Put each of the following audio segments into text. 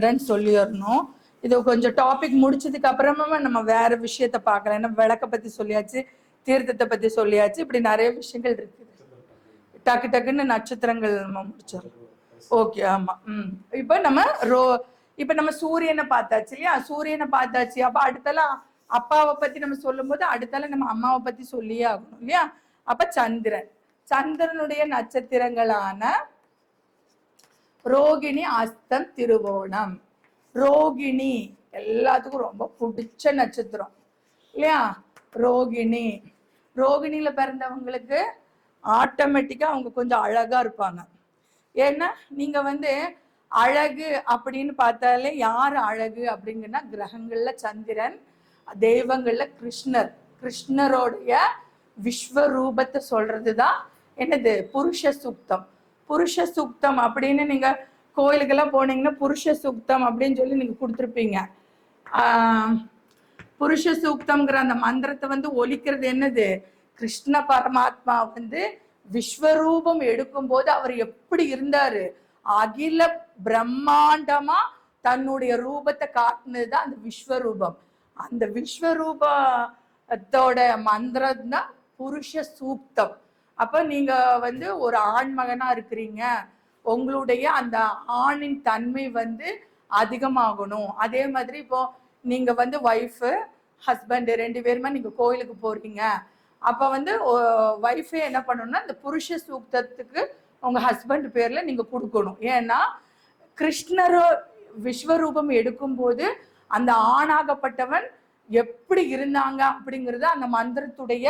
கடகடன்னு சொல்லிடணும். இது கொஞ்சம் டாபிக் முடிச்சதுக்கு அப்புறமா நம்ம வேற விஷயத்த பார்க்கலாம். ஏன்னா விளக்க பத்தி சொல்லியாச்சு தீர்த்தத்தை பத்தி சொல்லியாச்சு. இப்படி நிறைய விஷயங்கள் இருக்குது. டக்கு டக்குன்னு நட்சத்திரங்கள் நம்ம முடிச்சிடலாம் ஓகே ஆமா. ம். இப்போ நம்ம ரோ இப்போ நம்ம சூரியனை பார்த்தாச்சு இல்லையா? சூரியனை பார்த்தாச்சு. அப்ப அடுத்தலாம் அப்பாவை பத்தி நம்ம சொல்லும் போது அடுத்தால நம்ம அம்மாவை பத்தி சொல்லியே ஆகணும் இல்லையா? அப்ப சந்திரன். சந்திரனுடைய நட்சத்திரங்களான ரோகிணி அஸ்தம் திருவோணம். ரோகிணி எல்லாத்துக்கும் ரொம்ப பிடிச்ச நட்சத்திரம். இல்லையா? ரோகிணி. ரோகிணியில பிறந்தவங்களுக்கு ஆட்டோமேட்டிக்கா அவங்க கொஞ்சம் அழகா இருப்பாங்க. ஏன்னா நீங்க வந்து அழகு அப்படின்னு பார்த்தாலே யார் அழகு அப்படிங்கன்னா கிரகங்கள்ல சந்திரன் தெய்வங்கள்ல கிருஷ்ணர். கிருஷ்ணரோடைய விஸ்வரூபத்தை சொல்றதுதான் என்னது? புருஷ சுக்தம். புருஷ சுக்தம் அப்படின்னு நீங்க கோயிலுக்கெல்லாம் போனீங்கன்னா புருஷ சுக்தம் அப்படின்னு சொல்லி நீங்க கொடுத்துருப்பீங்க. ஆஹ் புருஷ சூக்தம்ங்கிற அந்த மந்திரத்தை வந்து ஒலிக்கிறது என்னது? கிருஷ்ண பரமாத்மா வந்து விஸ்வரூபம் எடுக்கும்போது அவர் எப்படி இருந்தாரு? அகில பிரம்மாண்டமா தன்னுடைய ரூபத்தை காட்டுனதுதான் அந்த விஸ்வரூபம். அந்த விஸ்வரூபத்தோட மந்திரம் தான் புருஷ சூக்தம். அப்போ நீங்க வந்து ஒரு ஆண்மகனாக இருக்கிறீங்க. உங்களுடைய அந்த ஆணின் தன்மை வந்து அதிகமாகணும். அதே மாதிரி இப்போ நீங்க வந்து ஒய்ஃபு ஹஸ்பண்டு ரெண்டு பேருமே நீங்க கோயிலுக்கு போறீங்க. அப்ப வந்து ஒய்ஃபே என்ன பண்ணணும்னா இந்த புருஷ சூக்தத்துக்கு உங்க ஹஸ்பண்ட் பேர்ல நீங்க கொடுக்கணும். ஏன்னா கிருஷ்ணரோ விஸ்வரூபம் எடுக்கும்போது அந்த ஆணாகப்பட்டவன் எப்படி இருந்தாங்க அப்படிங்கிறது அந்த மந்திரத்துடைய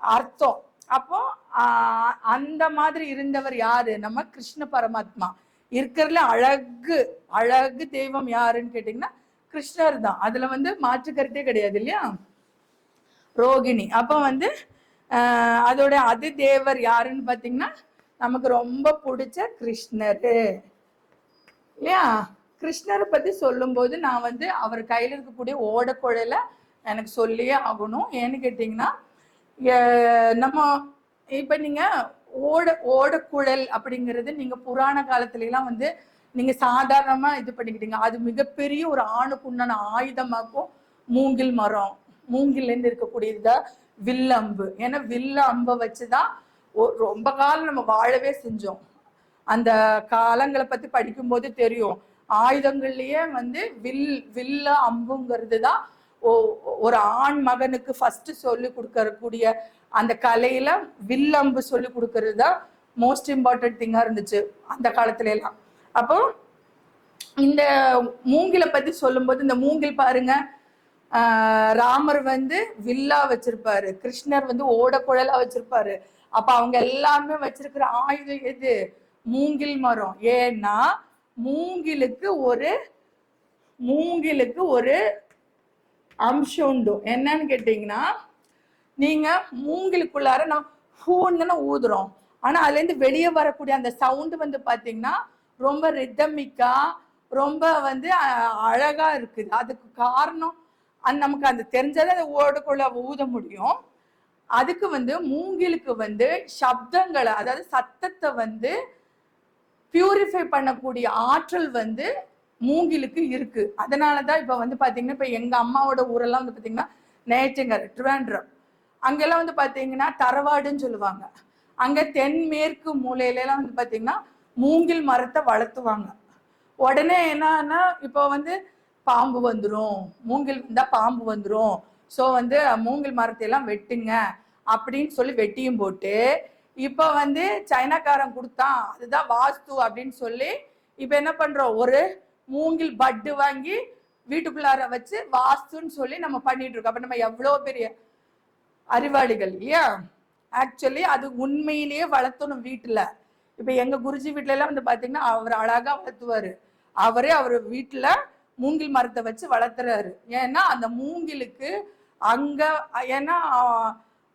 அர்த்தம். அப்போ அந்த மாதிரி இருந்தவர் யாரு? நம்ம கிருஷ்ண பரமாத்மா. இருக்கிறதுல அழகு அழகு தெய்வம் யாருன்னு கேட்டீங்கன்னா கிருஷ்ணர் தான். அதுல வந்து மாற்று கருத்தே கிடையாது இல்லையா? ரோகிணி. அப்போ வந்து அதோட அதி தேவர் யாருன்னு பார்த்தீங்கன்னா நமக்கு ரொம்ப பிடிச்ச கிருஷ்ணர். இல்லையா? கிருஷ்ணரை பத்தி சொல்லும்போது நான் வந்து அவர் கையில இருக்கக்கூடிய ஓடக்குழல எனக்கு சொல்லியே ஆகணும். ஏன்னு கேட்டிங்கன்னா நம்ம இப்ப நீங்க ஓட ஓடக்குழல் அப்படிங்கிறது நீங்க புராண காலத்துல எல்லாம் வந்து நீங்க சாதாரணமா இது பண்ணிக்கிட்டீங்க. அது மிகப்பெரிய ஒரு ஆணுக்கு உண்டான ஆயுதமாக்கும் மூங்கில் மரம். மூங்கில்ல இருந்து இருக்கக்கூடியதுதான் வில்லம்பு. ஏன்னா வில்ல அம்பை வச்சுதான் ரொம்ப காலம் நம்ம வாழவே செஞ்சோம். அந்த காலங்களை பத்தி படிக்கும்போது தெரியும். ஆயுதங்கள்லயே வந்து வில் வில்ல அம்புங்கிறது தான் ஒரு ஆண் மகனுக்கு ஃபர்ஸ்ட் சொல்லி கொடுக்கறக்கூடிய அந்த கலையில வில்லம்பு சொல்லி கொடுக்கறது தான் மோஸ்ட் இம்பார்ட்டன்ட் திங்காக இருந்துச்சு அந்த காலத்துல எல்லாம். அப்போ இந்த மூங்கிலை பத்தி சொல்லும்போது இந்த மூங்கில் பாருங்க. ராமர் வந்து வில்லா வச்சிருப்பாரு கிருஷ்ணர் வந்து ஓடக்குழலா வச்சிருப்பாரு. அப்ப அவங்க எல்லாருமே வச்சிருக்கிற ஆயுதம் எது? மூங்கில் மரம். ஏன்னா மூங்கிலுக்கு ஒரு மூங்கிலுக்கு ஒரு அம்சம் உண்டு. என்னன்னு கேட்டீங்கன்னா நீங்கள் மூங்கிலுக்குள்ளார நான் ஹூன்னு தானே ஊதுறோம். ஆனால் அதுலேருந்து வெளியே வரக்கூடிய அந்த சவுண்டு வந்து பார்த்தீங்கன்னா ரொம்ப ரிதமிக்காக ரொம்ப வந்து அழகாக இருக்குது. அதுக்கு காரணம் அந்த நமக்கு அந்த தெரிஞ்சதை அதை ஓடக்குள்ள ஊத முடியும். அதுக்கு வந்து மூங்கிலுக்கு வந்து சப்தங்களை அதாவது சத்தத்தை வந்து பியூரிஃபை பண்ணக்கூடிய ஆற்றல் வந்து மூங்கிலுக்கு இருக்கு. அதனால தான் இப்போ வந்து பார்த்தீங்கன்னா இப்போ எங்கள் அம்மாவோட ஊரெல்லாம் வந்து பார்த்தீங்கன்னா நேச்சங்கர் ட்ரிவாண்ட்ரம். அங்கெல்லாம் வந்து பார்த்தீங்கன்னா தரவாடுன்னு சொல்லுவாங்க. அங்கே தென்மேற்கு மூலையிலலாம் வந்து பார்த்தீங்கன்னா மூங்கில் மரத்தை வளர்த்துவாங்க. உடனே என்னன்னா இப்போ வந்து பாம்பு வந்துடும் மூங்கில் வந்தால் பாம்பு வந்துடும் ஸோ வந்து மூங்கில் மரத்தையெல்லாம் வெட்டுங்க அப்படின்னு சொல்லி வெட்டியும் போட்டு இப்போ வந்து சைனாக்காரன் கொடுத்தான். அதுதான் வாஸ்து அப்படின்னு சொல்லி இப்போ என்ன பண்ணுறோம் ஒரு மூங்கில் பட்டு வாங்கி வீட்டுக்குள்ளார வச்சு வாஸ்துன்னு சொல்லி நம்ம பண்ணிட்டு இருக்கோம். அப்ப நம்ம எவ்வளோ பெரிய அறிவாளிகள் இல்லையா? ஆக்சுவலி அது உண்மையிலேயே வளர்த்தணும் வீட்டுல. இப்ப எங்க குருஜி வீட்ல எல்லாம் வந்து பாத்தீங்கன்னா அவர் அழகா வளர்த்துவாரு. அவரே அவர் வீட்டுல மூங்கில் மரத்தை வச்சு வளர்த்துறாரு. ஏன்னா அந்த மூங்கிலுக்கு அங்க ஏன்னா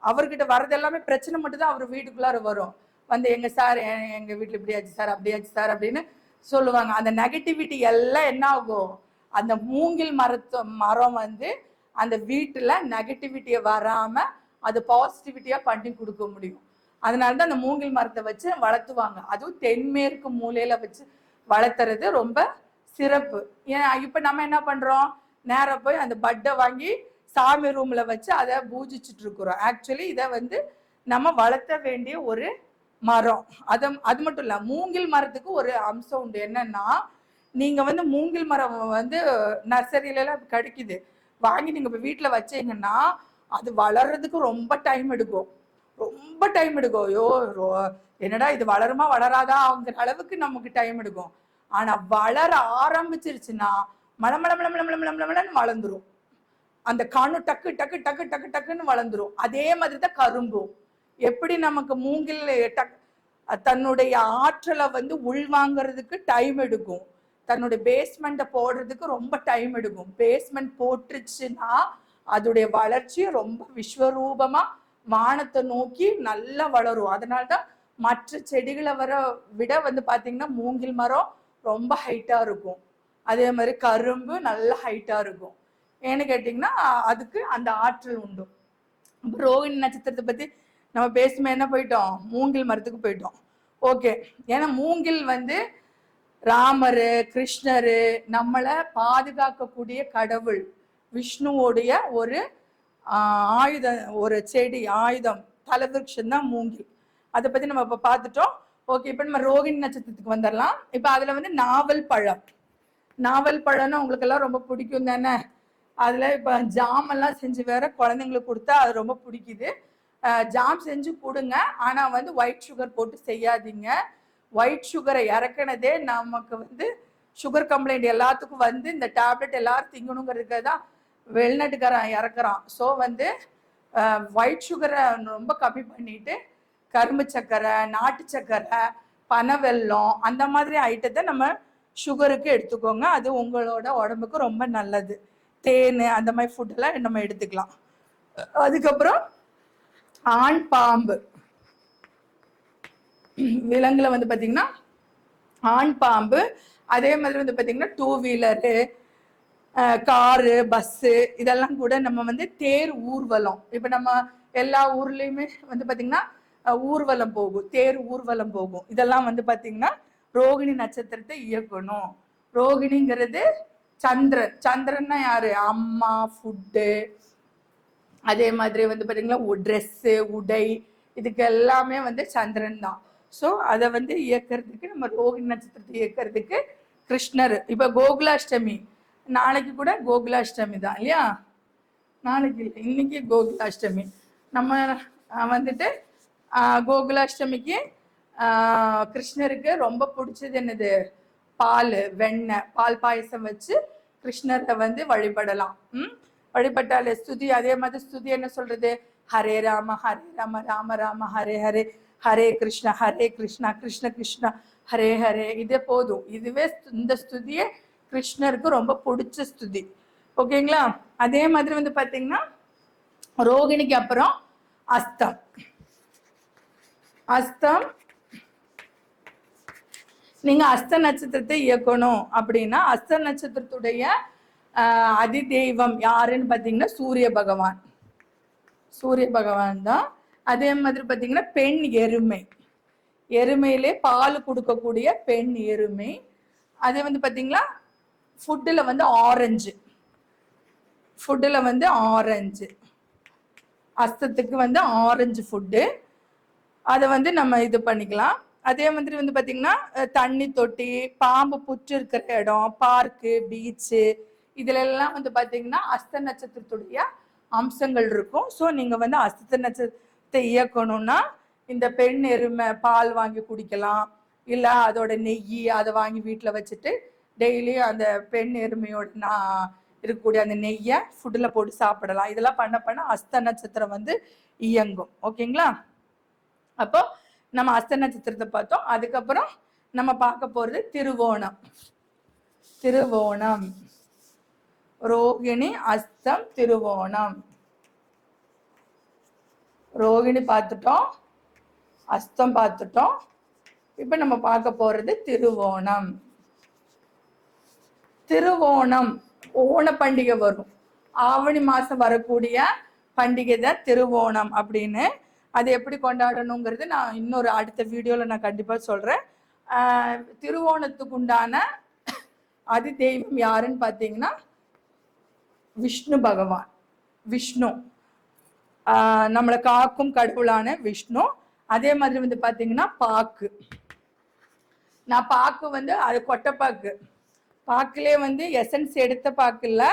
அவர்கிட்ட வர்றது எல்லாமே பிரச்சனை மட்டும்தான் அவர் வீட்டுக்குள்ளார வரும். வந்து எங்க சார் எங்க வீட்டுல இப்படியாச்சு சார் அப்படியாச்சு சார் அப்படின்னு சொல்லுவாங்க. அந்த நெகட்டிவிட்டி எல்லாம் என்ன ஆகும்? அந்த மூங்கில் மரத்து மரம் வந்து அந்த வீட்டில் நெகட்டிவிட்டியை வராமல் அது பாசிட்டிவிட்டியாக பண்ணி கொடுக்க முடியும். அதனால தான் அந்த மூங்கில் மரத்தை வச்சு வளர்த்துவாங்க. அதுவும் தென்மேற்கு மூலையில் வச்சு வளர்த்துறது ரொம்ப சிறப்பு. ஏன் இப்போ நம்ம என்ன பண்ணுறோம் நேராக போய் அந்த பட்டை வாங்கி சாமி ரூமில் வச்சு அதை பூஜிச்சுட்டு இருக்கிறோம். ஆக்சுவலி இதை வந்து நம்ம வளர்த்த வேண்டிய ஒரு மரம். அதை அது மட்டும் இல்லை மூங்கில் மரத்துக்கு ஒரு அம்சம் உண்டு. என்னன்னா நீங்கள் வந்து மூங்கில் மரம் வந்து நர்சரியிலலாம் கிடைக்குது. வாங்கி நீங்கள் இப்போ வீட்டில் வச்சீங்கன்னா அது வளர்றதுக்கு ரொம்ப டைம் எடுக்கும். ரொம்ப டைம் எடுக்கும். ஐயோ என்னடா இது வளருமா வளராதா அவங்கிற அளவுக்கு நமக்கு டைம் எடுக்கும். ஆனால் வளர ஆரம்பிச்சிருச்சுன்னா மல மல மல மல மல மலன்னு வளர்ந்துரும். அந்த கணு டக்கு டக்கு டக்கு டக்கு டக்குன்னு வளர்ந்துரும். அதே மாதிரி தான் கரும்பும். எப்படி நமக்கு மூங்கில் டக் தன்னுடைய ஆற்றலை வந்து உள்வாங்கிறதுக்கு டைம் எடுக்கும். தன்னுடைய பேஸ்மெண்ட்டை போடுறதுக்கு ரொம்ப டைம் எடுக்கும். பேஸ்மெண்ட் போட்டுருச்சுன்னா அதோடைய வளர்ச்சி ரொம்ப விஸ்வரூபமா வானத்தை நோக்கி நல்லா வளரும். அதனால்தான் மற்ற செடிகளை வர விட வந்து பார்த்தீங்கன்னா மூங்கில் மரம் ரொம்ப ஹைட்டாக இருக்கும். அதே மாதிரி கரும்பு நல்ல ஹைட்டாக இருக்கும். ஏன்னு கேட்டிங்கன்னா அதுக்கு அந்த ஆற்றல் உண்டு. ரோஹிணி நட்சத்திரத்தை பற்றி நம்ம பேசுமே என்ன போயிட்டோம்? மூங்கில் மரத்துக்கு போயிட்டோம். ஓகே. ஏன்னா மூங்கில் வந்து ராமர் கிருஷ்ணர் நம்மளை பாதுகாக்கக்கூடிய கடவுள் விஷ்ணுவோடைய ஒரு ஆயுதம் ஒரு செடி ஆயுதம் தலவிருஷம் தான் மூங்கில். அதை பற்றி நம்ம இப்போ பார்த்துட்டோம். ஓகே இப்போ நம்ம ரோகிணி நட்சத்திரத்துக்கு வந்துடலாம் இப்போ அதில் வந்து நாவல் பழம். நாவல் பழம்னா உங்களுக்கெல்லாம் ரொம்ப பிடிக்கும் தானே அதில் இப்போ ஜாமெல்லாம் செஞ்சு வேற குழந்தைங்களுக்கு கொடுத்தா அது ரொம்ப பிடிக்குது. ஜாம் செஞ்சு கொடுங்க. ஆனால் வந்து ஒயிட் சுகர் போட்டு செய்யாதீங்க. ஒயிட் சுகரை இறக்குனதே நமக்கு வந்து சுகர் கம்ப்ளைண்ட் எல்லாத்துக்கும் வந்து இந்த டேப்லெட் எல்லாரும் திங்கணுங்கிறதுக்கு தான் வெளிநாட்டுக்காரன் இறக்குறான். ஸோ வந்து ஒயிட் சுகரை ரொம்ப கம்மி பண்ணிட்டு கரும்பு சர்க்கரை நாட்டு பனை பனவெல்லம் அந்த மாதிரி ஐட்டத்தை நம்ம சுகருக்கு எடுத்துக்கோங்க. அது உங்களோட உடம்புக்கு ரொம்ப நல்லது. தேன் அந்த மாதிரி ஃபுட்டெல்லாம் நம்ம எடுத்துக்கலாம். அதுக்கப்புறம் ஆண் பாம்பு. விலங்குல வந்து பாத்தீங்கன்னா ஆண் பாம்பு அதே மாதிரி வந்து பாத்தீங்கன்னா டூ வீலரு காரு பஸ்ஸு இதெல்லாம் கூட நம்ம வந்து தேர் ஊர்வலம். இப்போ நம்ம எல்லா ஊர்லேயுமே வந்து பாத்தீங்கன்னா ஊர்வலம் போகும். தேர் ஊர்வலம் போகும். இதெல்லாம் வந்து பாத்தீங்கன்னா ரோகிணி நட்சத்திரத்தை இயக்கணும். ரோகிணிங்கிறது சந்திரன். சந்திரன்னா யாரு? அம்மா ஃபுட்டு அதே மாதிரி வந்து பாத்தீங்கன்னா ட்ரெஸ்ஸு உடை இதுக்கு எல்லாமே வந்து சந்திரன் தான். ஸோ அதை வந்து இயக்கிறதுக்கு நம்ம ரோகிணி நட்சத்திரத்தை இயக்கிறதுக்கு கிருஷ்ணர். இப்போ கோகுலாஷ்டமி. நாளைக்கு கூட கோகுலாஷ்டமி தான் இல்லையா? நாளைக்கு இல்லை இன்னைக்கு கோகுலாஷ்டமி. நம்ம வந்துட்டு கோகுலாஷ்டமிக்கு கிருஷ்ணருக்கு ரொம்ப பிடிச்சது என்னது? பால் வெண்ணெய் பால் பாயசம் வச்சு கிருஷ்ணரை வந்து வழிபடலாம். ம்? வழிபட்டாலே ஸ்துதி அதே மாதிரி ஸ்துதி என்ன சொல்றது? ஹரே ராம ஹரே ராம ராம ராம ஹரே ஹரே ஹரே கிருஷ்ணா ஹரே கிருஷ்ணா கிருஷ்ண கிருஷ்ணா ஹரே ஹரே. இதே போதும். இதுவே இந்த ஸ்துதியே கிருஷ்ணருக்கு ரொம்ப பிடிச்ச ஸ்துதி. ஓகேங்களா? அதே மாதிரி வந்து பாத்தீங்கன்னா ரோகிணிக்கு அப்புறம் அஸ்தம். அஸ்தம் நீங்க அஸ்த நட்சத்திரத்தை இயக்கணும் அப்படின்னா அஸ்த நட்சத்திரத்துடைய அதி தெய்வம் யாருன்னு பார்த்தீங்கன்னா சூரிய பகவான். சூரிய பகவான் தான். அதே மாதிரி பார்த்தீங்கன்னா பெண் எருமை. எருமையிலே பால் கொடுக்கக்கூடிய பெண் எருமை. அதே வந்து பார்த்தீங்களா ஃபுட்டில் வந்து ஆரஞ்சு ஃபுட்டில் வந்து ஆரஞ்சு அஸ்தத்துக்கு வந்து ஆரஞ்சு ஃபுட்டு அதை வந்து நம்ம இது பண்ணிக்கலாம். அதே மாதிரி வந்து பார்த்தீங்கன்னா தண்ணி தொட்டி பாம்பு புற்று இருக்கிற இடம் பார்க்கு பீச்சு இதுல எல்லாம் வந்து பாத்தீங்கன்னா அஸ்த நட்சத்திரத்துடைய அம்சங்கள் இருக்கும். ஸோ நீங்க வந்து அஸ்த நட்சத்திரத்தை இயக்கணும்னா இந்த பெண் எருமை பால் வாங்கி குடிக்கலாம். இல்லை அதோட நெய் அதை வாங்கி வீட்டில் வச்சுட்டு டெய்லியும் அந்த பெண் எருமையோட நான் இருக்கக்கூடிய அந்த நெய்யை ஃபுட்டில் போட்டு சாப்பிடலாம். இதெல்லாம் பண்ண பண்ண அஸ்த நட்சத்திரம் வந்து இயங்கும். ஓகேங்களா? அப்போ நம்ம அஸ்த நட்சத்திரத்தை பார்த்தோம். அதுக்கப்புறம் நம்ம பார்க்க போகிறது திருவோணம். திருவோணம். ரோகிணி அஸ்தம் திருவோணம். ரோகிணி பார்த்துட்டோம் அஸ்தம் பார்த்துட்டோம். இப்போ நம்ம பார்க்க போறது திருவோணம். திருவோணம் ஓண பண்டிகை வரும். ஆவணி மாசம் வரக்கூடிய பண்டிகை தான் திருவோணம் அப்படின்னு. அது எப்படி கொண்டாடணுங்கிறது நான் இன்னொரு அடுத்த வீடியோவில் நான் கண்டிப்பாக சொல்கிறேன் திருவோணத்துக்கு உண்டான அதி தெய்வம் யாருன்னு பார்த்தீங்கன்னா விஷ்ணு பகவான். விஷ்ணு. ஆஹ் நம்மளை காக்கும் கடவுளான விஷ்ணு. அதே மாதிரி வந்து பார்த்தீங்கன்னா பாக்கு. நான் பாக்கு வந்து அது கொட்டைப்பாக்கு. பாக்குலே வந்து எசன்ஸ் எடுத்த பாக்கு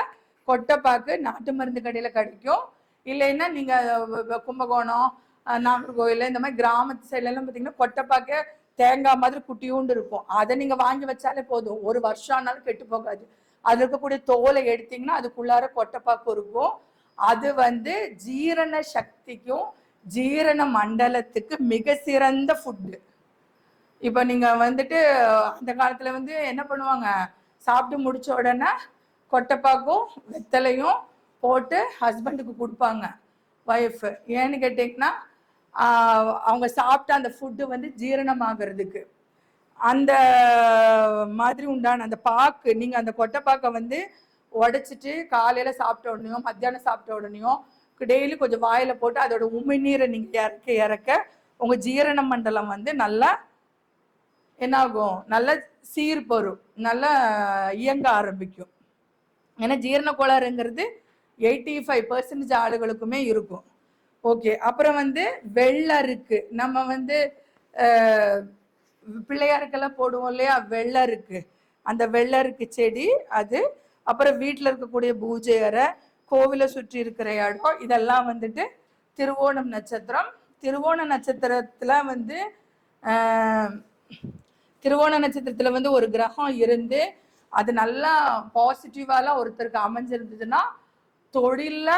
கொட்டைப்பாக்கு நாட்டு மருந்து கடையில் கிடைக்கும். இல்லைன்னா நீங்கள் கும்பகோணம் நாகர்கோவில் இந்த மாதிரி கிராமத்து சைட்லலாம் பார்த்தீங்கன்னா கொட்டைப்பாக்கே தேங்காய் மாதிரி குட்டியூண்டு இருக்கும். அதை நீங்கள் வாங்கி வச்சாலே போதும். ஒரு வருஷம் ஆனாலும் கெட்டு போகாது. அதில் இருக்கக்கூடிய தோலை எடுத்தீங்கன்னா அதுக்குள்ளார கொட்டைப்பாக்கு இருக்கும் அது வந்து ஜீரண சக்திக்கும் ஜீரண மண்டலத்துக்கு மிக சிறந்த ஃபுட்டு இப்போ நீங்கள் வந்துட்டு அந்த காலத்தில் வந்து என்ன பண்ணுவாங்க? சாப்பிட்டு முடிச்ச உடனே கொட்டைப்பாக்கும் வெத்தலையும் போட்டு ஹஸ்பண்டுக்கு கொடுப்பாங்க ஒய்ஃப் ஏன்னு கேட்டிங்கன்னா அவங்க சாப்பிட்ட அந்த ஃபுட்டு வந்து ஜீரணமாகிறதுக்கு. அந்த மாதிரி உண்டான அந்த பாக்கு நீங்கள் அந்த கொட்டைப்பாக்கை வந்து உடைச்சிட்டு காலையில் சாப்பிட்ட உடனேயும் மத்தியானம் சாப்பிட்ட உடனேயும் டெய்லி கொஞ்சம் வாயில் போட்டு அதோட உமிழ்நீரை நீங்கள் இறக்க இறக்க உங்கள் ஜீரண மண்டலம் வந்து நல்லா என்னாகும்? நல்ல சீர் பெறும். நல்லா இயங்க ஆரம்பிக்கும். ஏன்னா ஜீரண கோளாறுங்கிறது எயிட்டி ஃபைவ் பர்சன்டேஜ் ஆளுகளுக்குமே இருக்கும். ஓகே அப்புறம் வந்து வெள்ளருக்கு. நம்ம வந்து பிள்ளையாருக்கெல்லாம் போடுவோம் இல்லையா? வெள்ளருக்கு. அந்த வெள்ளருக்கு செடி அது. அப்புறம் வீட்டில் இருக்கக்கூடிய பூஜை அறை கோவிலை சுற்றி இருக்கிற இடம் இதெல்லாம் வந்துட்டு திருவோணம் நட்சத்திரம். திருவோண நட்சத்திரத்தில் வந்து திருவோண நட்சத்திரத்தில் வந்து ஒரு கிரகம் இருந்து அது நல்லா பாசிட்டிவாலாம் ஒருத்தருக்கு அமைஞ்சிருந்ததுன்னா தொழிலில்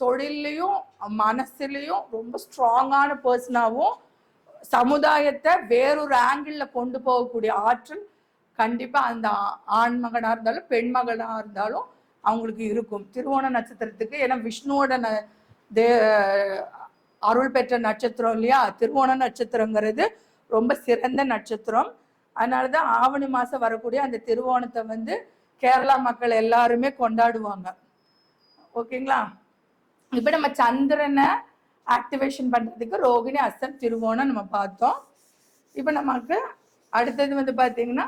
தொழில்லையும் மனசுலையும் ரொம்ப ஸ்ட்ராங்கான பர்சனாகவும் சமுதாயத்தை வேறொரு ஆங்கிளில் கொண்டு போகக்கூடிய ஆற்றல் கண்டிப்பா அந்த ஆ- ஆண் இருந்தாலும் பெண் இருந்தாலும் அவங்களுக்கு இருக்கும். திருவோண நட்சத்திரத்துக்கு ஏன்னா விஷ்ணுவோட ந தே அருள் பெற்ற நட்சத்திரம் இல்லையா? திருவோண நட்சத்திரங்கிறது ரொம்ப சிறந்த நட்சத்திரம். அதனால தான் ஆவணி மாதம் வரக்கூடிய அந்த திருவோணத்தை வந்து கேரளா மக்கள் எல்லாருமே கொண்டாடுவாங்க. ஓகேங்களா? இப்போ நம்ம சந்திரனை ஆக்டிவேஷன் பண்ணுறதுக்கு ரோகிணி அஸ்தம் திருவோணம் நம்ம பார்த்தோம். இப்போ நமக்கு அடுத்தது வந்து பார்த்தீங்கன்னா